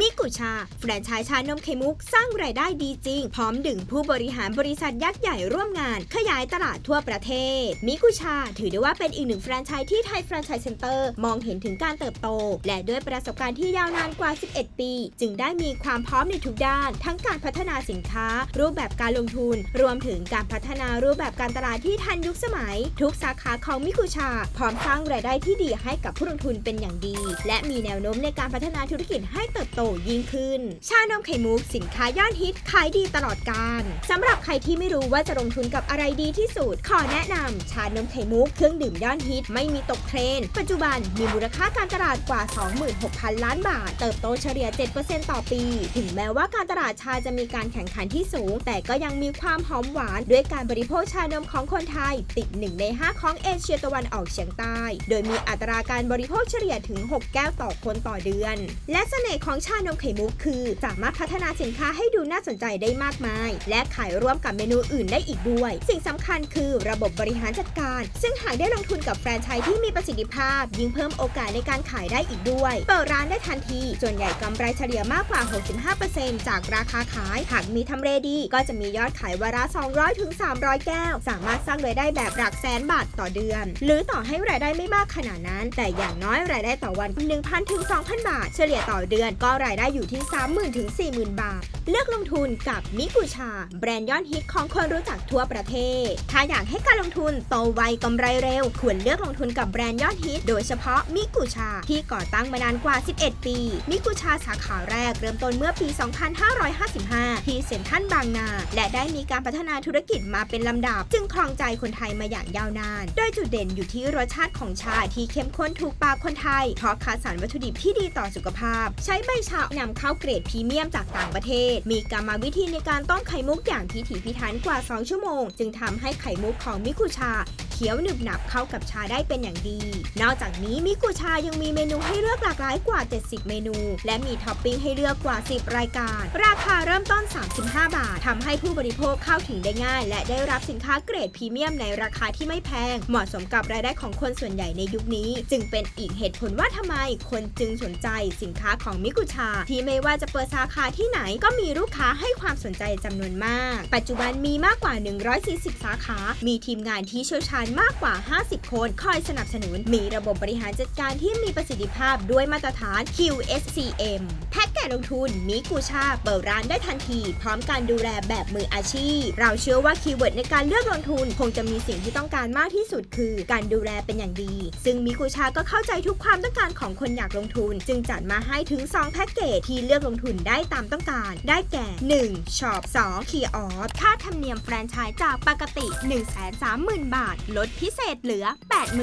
มิกุชา แฟรนไชส์ชานมไข่มุกสร้างรายได้ดีจริง พร้อมดึงผู้บริหารบริษัทยักษ์ใหญ่ร่วมงาน ขยายตลาดทั่วประเทศ มิกุชาถือได้ว่าเป็นอีกหนึ่งแฟรนไชส์ที่ไทยแฟรนไชส์เซ็นเตอร์มองเห็นถึงการเติบโต และด้วยประสบการณ์ที่ยาวนานกว่า 11 ปี จึงได้มีความพร้อมในทุกด้าน ทั้งการพัฒนาสินค้า รูปแบบการลงทุน รวมถึงการพัฒนารูปแบบการตลาดที่ทันยุคสมัย ทุกสาขาของมิกุชา พร้อมสร้างรายได้ที่ดีให้กับผู้ลงทุนเป็นอย่างดี และมีแนวโน้มในการพัฒนาธุรกิจให้เติบโตยิ่งขึ้น ชานมไข่มุกสินค้ายอดฮิตขายดีตลอดการสำหรับใครที่ไม่รู้ว่าจะลงทุนกับอะไรดีที่สุด ขอแนะนำชานมไข่มุกเครื่องดื่มยอดฮิตไม่มีตกเทรนด์ปัจจุบันมีมูลค่าการตลาดกว่า 26,000 ล้านบาท เติบโตเฉลี่ย 7%ต่อปี ถึงแม้ว่าการตลาดชาจะมีการแข่งขันที่สูง แต่ก็ยังมีความหอมหวาน ด้วยการบริโภคชานมของคนไทย ติด 1 ใน 5 ของเอเชียตะวันออกเฉียงใต้ โดยมีอัตราการบริโภคเฉลี่ยถึง 6 แก้วต่อคนต่อเดือน และเสน่ห์ของชาานมไข่มุกคือ สามารถพัฒนาสินค้าให้ดูน่าสนใจได้มากมาย และขายร่วมกับเมนูอื่นได้อีกด้วย สิ่งสำคัญคือระบบบริหารจัดการ ซึ่งหากได้ลงทุนกับแฟรนไชส์ที่มีประสิทธิภาพ ยิ่งเพิ่มโอกาสในการขายได้อีกด้วย เปิดร้านได้ทันที ส่วนใหญ่กำไรเฉลี่ยมากกว่า 65%จากราคาขาย หากมีทำเลดี ก็จะมียอดขายวาระ200ถึง300 แก้ว สามารถสร้างรายได้แบบหลักแสนบาทต่อเดือน หรือต่อให้รายได้ไม่มากขนาดนั้น แต่อย่างน้อยรายได้ต่อวัน 1,000ถึง2,000 บาท เฉลี่ยต่อเดือนก็รายได้อยู่ที่ 30,000ถึง40,000 บาท เลือกลงทุนกับมิกุชา แบรนด์ยอดฮิตของคนรู้จักทั่วประเทศ ถ้าอยากให้การลงทุนโตไวกำไรเร็ว ควรเลือกลงทุนกับแบรนด์ยอดฮิต โดยเฉพาะมิกุชา ที่ก่อตั้งมานานกว่า 11 ปี มิกุชาสาขาแรกเริ่มต้นเมื่อปี 2555 ที่เซ็นทรัลบางนา และได้มีการพัฒนาธุรกิจมาเป็นลำดับ จึงครองใจคนไทยมาอย่างยาวนาน โดยจุดเด่นอยู่ที่รสชาติของชาที่เข้มข้นถูกปากคนไทยเพราะคัดสรรวัตถุดิบที่ดีต่อสุขภาพ ใช้ใบชานำเข้าเกรดพรีเมียมจากต่างประเทศมีกรรมวิธีในการต้มไข่มุกอย่างพิถีพิถันกว่า 2 ชั่วโมง จึงทำให้ไข่มุกของมิคุชา เคี้ยวหนึบหนับเข้ากับชาได้เป็นอย่างดี นอกจากนี้มิกุชายังมีเมนูให้เลือกหลากหลายกว่า 70 เมนู และมีท็อปปิ้งให้เลือกกว่า 10 รายการ ราคาเริ่มต้น 35 บาททำให้ผู้บริโภคเข้าถึงได้ง่าย และได้รับสินค้าเกรดพรีเมียมในราคาที่ไม่แพง เหมาะสมกับรายได้ของคนส่วนใหญ่ในยุคนี้ จึงเป็นอีกเหตุผลว่าทำไมคนจึงสนใจสินค้าของมิกุชา ที่ไม่ว่าจะเปิดสาขาที่ไหนก็มีลูกค้าให้ความสนใจจำนวนมาก ปัจจุบันมีมากกว่า 140 สาขา มีทีมงานที่เชี่ยวชาญมากกว่า 50 คน คอยสนับสนุน มีระบบบริหารจัดการที่มีประสิทธิภาพด้วยมาตรฐาน QSCM แพ็ก ลงทุนมิกุชาเปิดร้านได้ทันที พร้อมการดูแลแบบมืออาชีพ เราเชื่อว่าคีย์เวิร์ดในการเลือกลงทุน คงจะมีสิ่งที่ต้องการมากที่สุดคือ การดูแลเป็นอย่างดี ซึ่งมิกุชาก็เข้าใจทุกความต้องการของคนอยากลงทุน จึงจัดมาให้ถึง 2 แพ็กเกจที่เลือกลงทุนได้ตามต้องการ ได้แก่ 1. ช็อป 2. คีออสค่าธรรมเนียมแฟรนไชส์จากปกติ 130,000 บาท ลดพิเศษเหลือ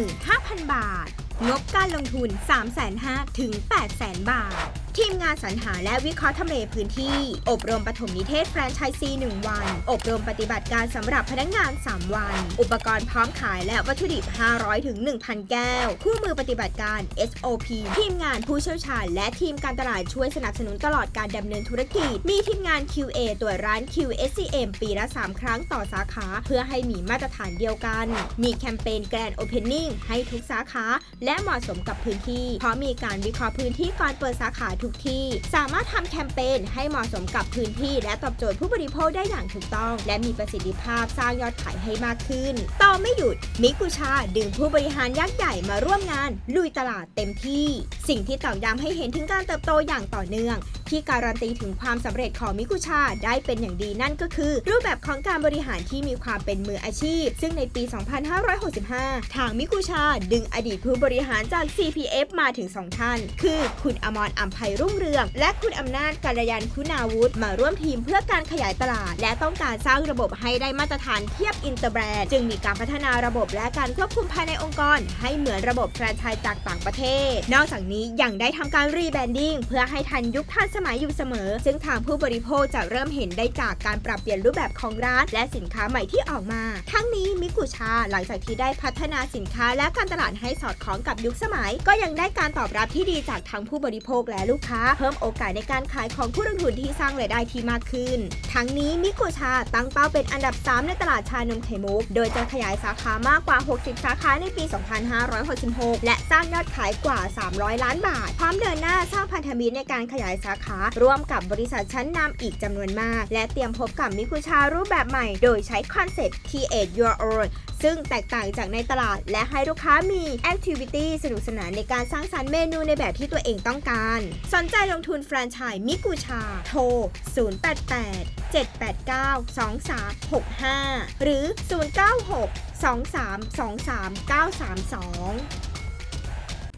85,000 บาท งบการลงทุน 3 5 0 0 0 0ถึง800,000 บาท ทีมงานสรรหาและวิเคราะห์ทำเลพื้นที่ อบรมปฐมนิเทศแฟรนไชส์ซี1วัน อบรมปฏิบัติการสำหรับพนักงาน 3 วัน อุปกรณ์พร้อมขายและวัตถุดิบ 500ถึง1,000 แก้ว คู่มือปฏิบัติการ SOP ทีมงานผู้เชี่ยวชาญ และทีมการตลาดช่วยสนับสนุนตลอดการดำเนินธุรกิจ มีทีมงาน QA ตรวจร้าน QSCM ปีละ 3 ครั้งต่อสาขา เพื่อให้มีมาตรฐานเดียวกัน มีแคมเปญ Grand Opening ให้ทุกสาขา และเหมาะสมกับพื้นที่ เพราะมีการวิเคราะห์พื้นที่ก่อนเปิดสาขาทุกที่ สามารถทำแคมเปญให้เหมาะสมกับพื้นที่ และตอบโจทย์ผู้บริโภคได้อย่างถูกต้อง และมีประสิทธิภาพสร้างยอดขายให้มากขึ้น ต่อไม่หยุดมิกุชาดึงผู้บริหารยักษ์ใหญ่มาร่วมงาน ลุยตลาดเต็มที่ สิ่งที่ตอกย้ำให้เห็นถึงการเติบโตอย่างต่อเนื่อง ที่การันตีถึงความสำเร็จของมิกุชาได้เป็นอย่างดีนั่นก็คือ รูปแบบของการบริหารที่มีความเป็นมืออาชีพ ซึ่งในปี 2565 ทางมิกุชาดึงอดีตผู้บริหารจาก CPF มาถึง 2 ท่าน คือคุณอมรอัมภัยรุ่งเรือง และคุณอำนาจกัลยันคุณาวุฒิมาร่วมทีมเพื่อการขยายตลาด และต้องการสร้างระบบให้ได้มาตรฐานเทียบอินเตอร์แบรนด์ จึงมีการพัฒนาระบบและการควบคุมภายในองค์กร ให้เหมือนระบบแฟรนไชส์จากต่างประเทศ นอกจากนี้ยังได้ทำการรีแบรนดิ้งเพื่อให้ทันยุคทันสมัยอยู่เสมอ ซึ่งทางผู้บริโภคจะเริ่มเห็นได้จากการปรับเปลี่ยนรูปแบบของร้าน และสินค้าใหม่ที่ออกมา ทั้งนี้มิกุชาหลังจากที่ได้พัฒนาสินค้าและการตลาดให้สอดคล้องกับยุคสมัย ก็ยังได้การตอบรับที่ดีจากทั้งผู้บริโภคและลูกค้า เพิ่มโอกาสในการขายของผู้ลงทุนที่สร้างรายได้ที่มากขึ้น ทั้งนี้มิโกชาตั้งเป้าเป็นอันดับ 3 ในตลาดชานมไข่มุก โดยจะขยายสาขามากกว่า 60 สาขาในปี 2566 และสร้างยอดขายกว่า 300 ล้านบาท พร้อมเดินหน้าสร้างพันธมิตรในการขยายสาขา ร่วมกับบริษัทชั้นนำอีกจำนวนมาก และเตรียมพบกับมิคุชารูปแบบใหม่ โดยใช้คอนเซ็ปต์ Create Your Own ซึ่งแตกต่างจากในตลาด และให้ลูกค้ามีแอคทิวิตี้สนุกสนานในการสร้างสรรค์เมนูในแบบที่ตัวเองต้องการ สนใจลงทุนแฟรนไชส์มิกูชา โทร 088 789 2365 หรือ 096 2323 932